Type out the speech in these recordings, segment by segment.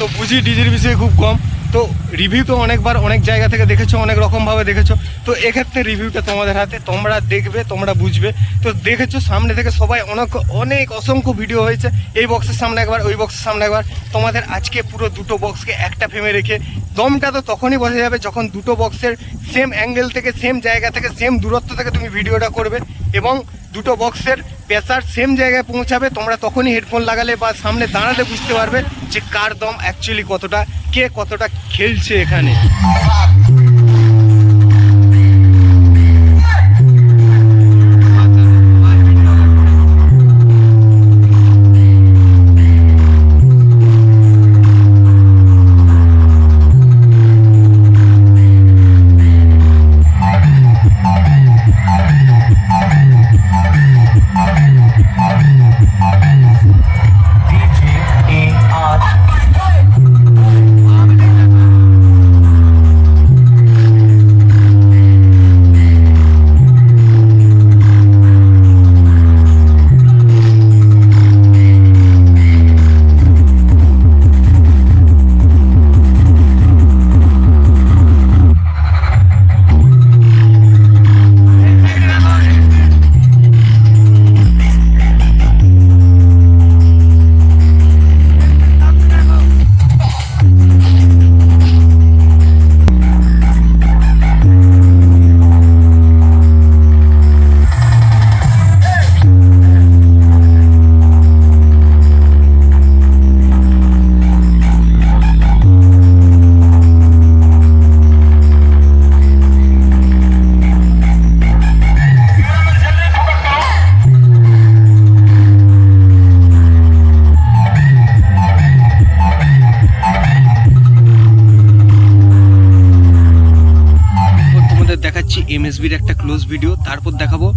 তো বুঝি ডিজের বিষয়ে খুব কম। তো রিভিউ তো অনেকবার অনেক জায়গা থেকে দেখেছ, অনেক রকমভাবে দেখেছ। তো এক্ষেত্রে রিভিউটা তোমাদের হাতে, তোমরা দেখবে, তোমরা বুঝবে। তো দেখেছ, সামনে থেকে সবাই অনেক অনেক অসংখ্য ভিডিও হয়েছে। এই বক্সের সামনে একবার, ওই বক্সের সামনে একবার। তোমাদের আজকে পুরো দুটো বক্সকে একটা ফ্রেমে রেখে, দমটা তো তখনই বোঝা যাবে যখন দুটো বক্সের সেম অ্যাঙ্গেল থেকে সেম জায়গা থেকে সেম দূরত্ব থেকে তুমি ভিডিওটা করবে। এবং দুটো বক্সের প্রেসার সেম জায়গায় পৌঁছাবে, তোমরা তখনই হেডফোন লাগালে বা সামনে দাঁড়ালে বুঝতে পারবে যে কার দম অ্যাকচুয়ালি কতটা, কে কতটা খেলছে এখানে। এমএসবির একটা ক্লোজ ভিডিও তারপর দেখাবো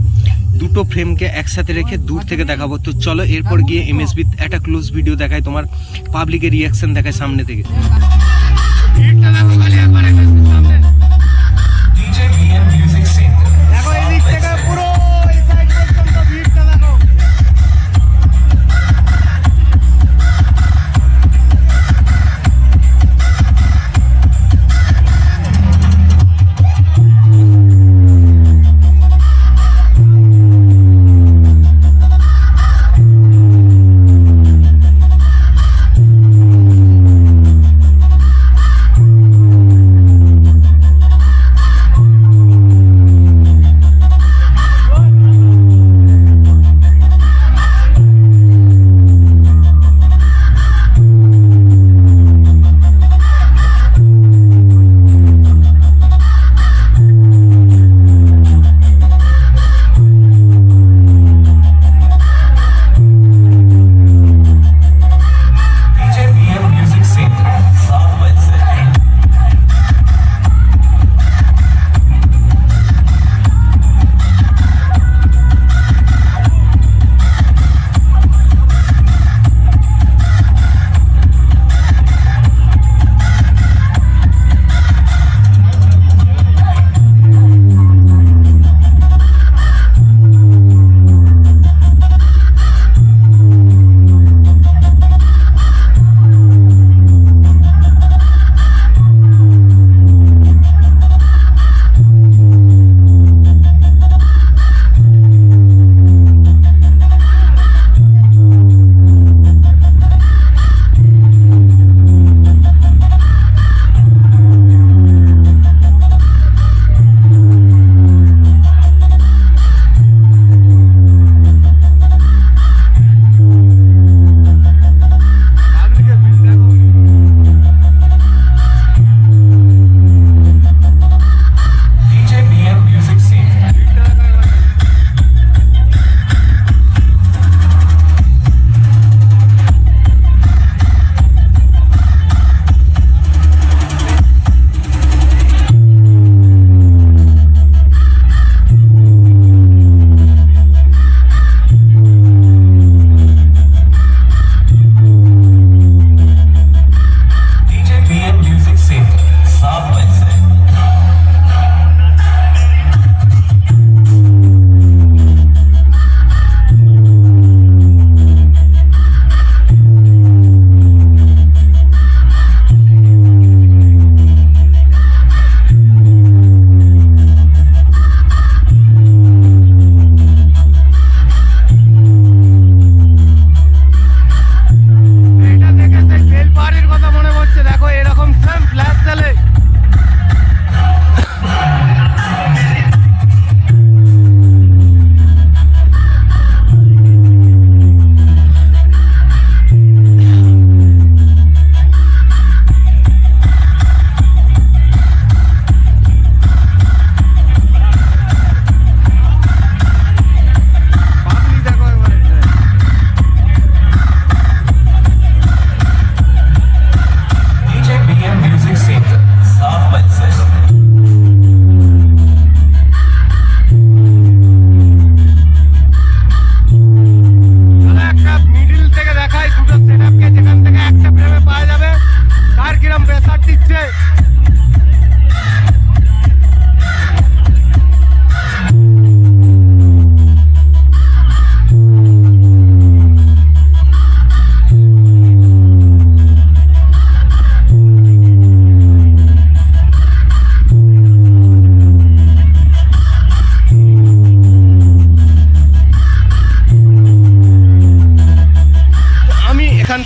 দুটো ফ্রেমকে একসাথে রেখে দূর থেকে দেখাবো। তো চলো, এরপর গিয়ে এমএসবি একটা ক্লোজ ভিডিও দেখায় তোমার পাবলিকের রিয়াকশন দেখায় সামনে থেকে।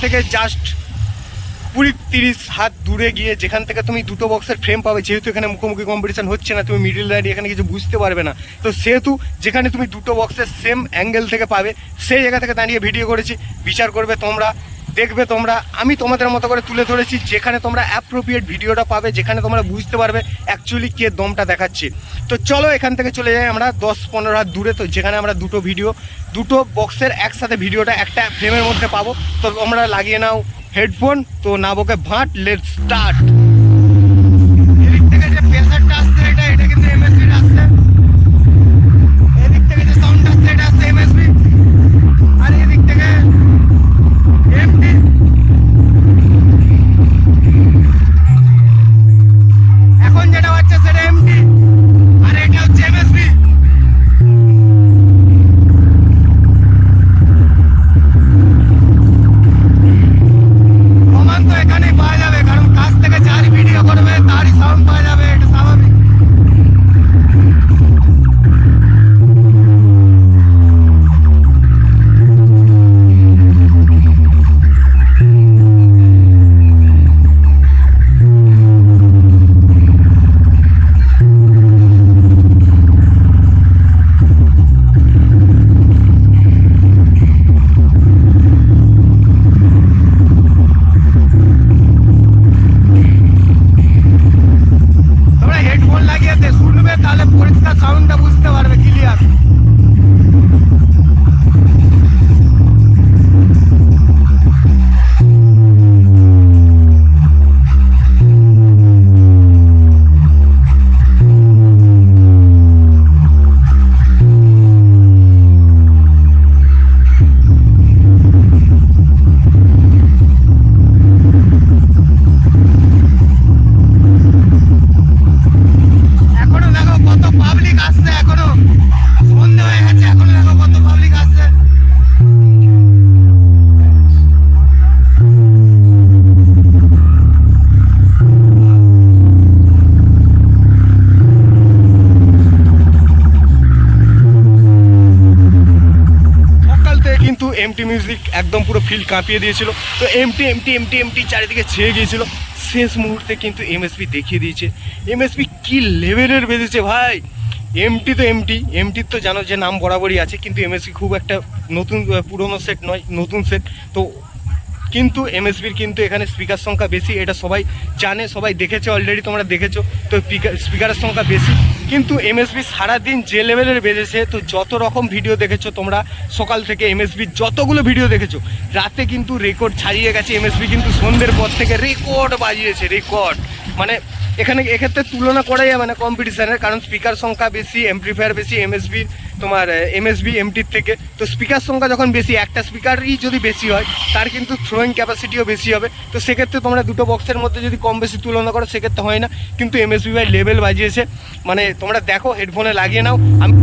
থেকে জাস্ট কুড়ি তিরিশ হাত দূরে গিয়ে যেখান থেকে তুমি দুটো বক্সের ফ্রেম পাবে, যেহেতু এখানে মুখোমুখি কম্পিটিশান হচ্ছে না, তুমি মিডিল লাইন এখানে কিছু বুঝতে পারবে না। তো সেহেতু যেখানে তুমি দুটো বক্সের সেম অ্যাঙ্গেল থেকে পাবে, সেই জায়গা থেকে দাঁড়িয়ে ভিডিও করেছি, বিচার করবে তোমরা। দেখবে তোমরা। আমি তোমাদের মতো করে তুলে ধরেছি, যেখানে তোমরা অ্যাপ্রোপ্রিয়েট ভিডিওটা পাবে, যেখানে তোমরা বুঝতে পারবে অ্যাকচুয়ালি কে দমটা দেখাচ্ছে। তো চলো এখান থেকে চলে যাই আমরা, দশ পনেরো হাত দূরে, তো যেখানে আমরা দুটো ভিডিও দুটো বক্সের একসাথে ভিডিওটা একটা ফ্রেমের মধ্যে পাবো। তো তোমরা লাগিয়ে নাও হেডফোন তো না ভাঁট ভাট লেট স্টার্ট এমটি মিউজিক একদম পুরো ফিল্ড কাঁপিয়ে দিয়েছিল। তো এমটি এমটি এমটি এমটি চারিদিকে ছেয়ে গিয়েছিল। শেষ মুহূর্তে কিন্তু এমএসপি দেখিয়ে দিয়েছে। এমএসপি কি লেভেলের বেঁধেছে ভাই? এমটি তো এমটি এমটির তো জানো যে নাম বরাবরই আছে, কিন্তু এমএসপি খুব একটা নতুন পুরনো সেট নয়, নতুন সেট তো কিন্তু এমএসবির কিন্তু এখানে স্পিকার সংখ্যা বেশি, এটা সবাই জানে, সবাই দেখেছে অলরেডি তোমরা দেখেছ। তো স্পিকারের সংখ্যা বেশি। কিন্তু এমএসবি সারাদিন যে লেভেলের বেড়েছে তো যত রকম ভিডিও দেখেছ তোমরা, সকাল থেকে এমএসবির যতগুলো ভিডিও দেখেছ, রাতে কিন্তু রেকর্ড ছাড়িয়ে গেছে এমএসবি কিন্তু সন্ধ্যের পর থেকে রেকর্ড বাজিয়েছে রেকর্ড মানে এখানে এক্ষেত্রে তুলনা করাই মানে কম্পিটিশনের কারণ স্পিকার সংখ্যা বেশি এমপ্লিফায়ার বেশি এমএসবি তোমার এমএসবি এমটির থেকে। তো স্পিকার সংখ্যা যখন বেশি, একটা স্পিকারই যদি বেশি হয়, তার কিন্তু থ্রোয়িং ক্যাপাসিটিও বেশি হবে। তো সেক্ষেত্রে তোমরা দুটো বক্সের মধ্যে যদি কম বেশি তুলনা করো, সেক্ষেত্রে হয় না। কিন্তু এমএসবি ভাই লেভেল বাজিয়েছে। মানে তোমরা দেখো হেডফোনে লাগিয়ে নাও। আমি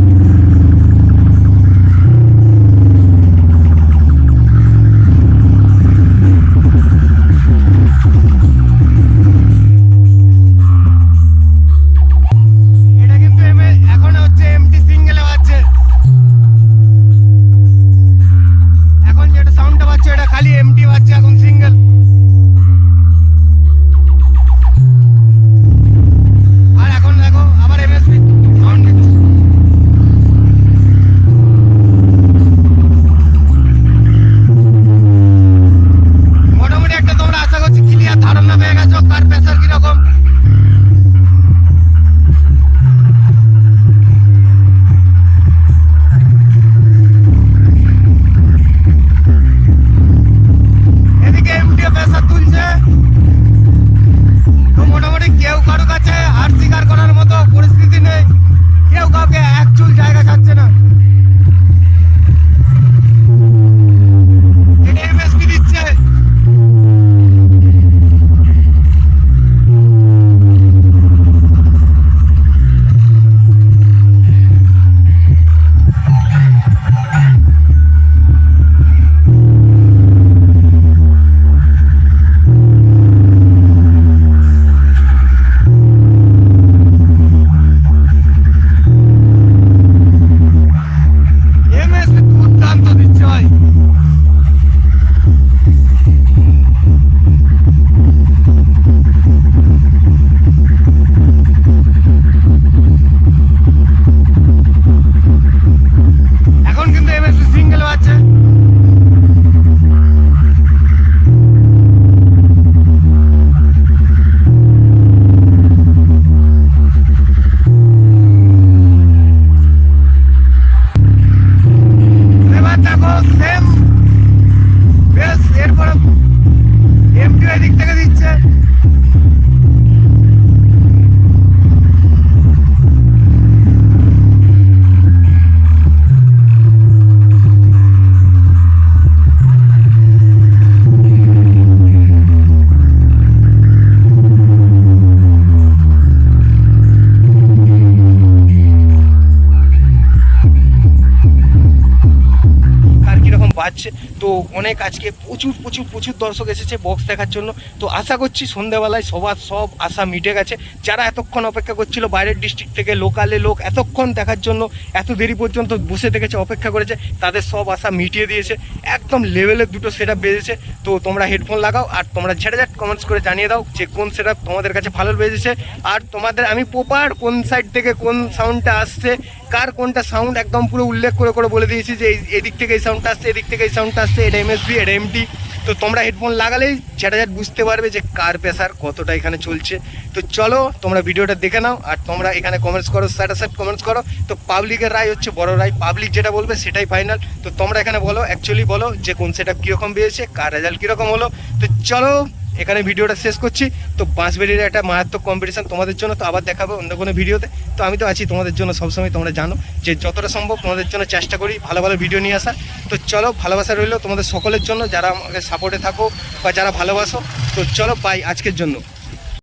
বাজছে তো অনেক আজকে প্রচুর প্রচুর প্রচুর দর্শক এসেছে বক্স দেখার জন্য। তো আশা করছি সন্ধ্যাবেলায় সবার সব আশা মিটে গেছে। যারা এতক্ষণ অপেক্ষা করছিল বাইরের ডিস্ট্রিক্ট থেকে লোকালে লোক এতক্ষণ দেখার জন্য, এত দেরি পর্যন্ত বসে দেখেছে, অপেক্ষা করেছে, তাদের সব আশা মিটিয়ে দিয়েছে। একদম লেভেলের দুটো সেট আপ বেজেছে। তো তোমরা হেডফোন লাগাও আর তোমরা ঝেড়ে ঝাট কমেন্টস করে জানিয়ে দাও যে কোন সেট আপ তোমাদের কাছে ভালো বেজেছে আর তোমাদের, আমি প্রপার কোন সাইড থেকে কোন সাউন্ডটা আসছে, কার কোনটা সাউন্ড একদম পুরো উল্লেখ করে করে বলে দিয়েছি যে এই, এদিক থেকে এই সাউন্ডটা আসছে, এদিক থেকে এই সাউন্ডটা আসছে এটা এমএসবি এটা এমটি তো তোমরা হেডফোন লাগালেই ঝেড়ে ঝাট বুঝতে পারবে যে কার প্রেশার কতটা এখানে চলছে। তো চলো, তোমরা ভিডিওটা দেখে নাও, আর তোমরা এখানে কমেন্টস করো, স্যাটাসাট কমেন্টস করো। তো পাবলিকের রায় হচ্ছে বড় রায় পাবলিক যেটা বলবে সেটাই ফাইনাল তো তোমরা এখানে বলো অ্যাকচুয়ালি বলো যে কোন সেটা কীরকম পেয়েছে কার রেজাল্ট কীরকম হলো। তো চলো এখানে ভিডিওটা শেষ করছি। তো বাঁশবেরির একটা মারাত্মক কম্পিটিশান তোমাদের জন্য তো আবার দেখাবো অন্য কোনো ভিডিওতে। তো আমি তো আছি তোমাদের জন্য সবসময় তোমরা জানো যে যতটা সম্ভব তোমাদের জন্য চেষ্টা করি ভালো ভালো ভিডিও নিয়ে আসা তো চলো ভালোবাসা রইল তোমাদের সকলের জন্য, যারা আমাকে সাপোর্টে থাকো বা যারা ভালোবাসো। তো চলো বাই আজকের জন্য।